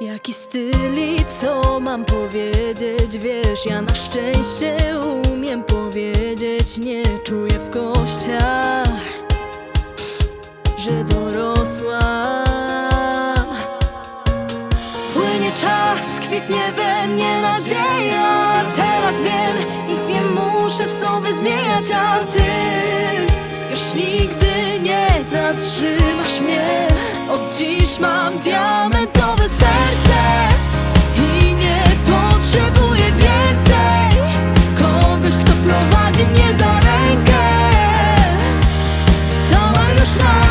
Jaki styl i co mam powiedzieć, wiesz Ja na szczęście umiem powiedzieć Nie czuję w kościach Że dorosłam Płynie czas, kwitnie we mnie nadzieja. Teraz wiem, nic nie muszę w sobie zmieniać A ty już nigdy nie zatrzymasz mnie. Od dziś mam diamentowe można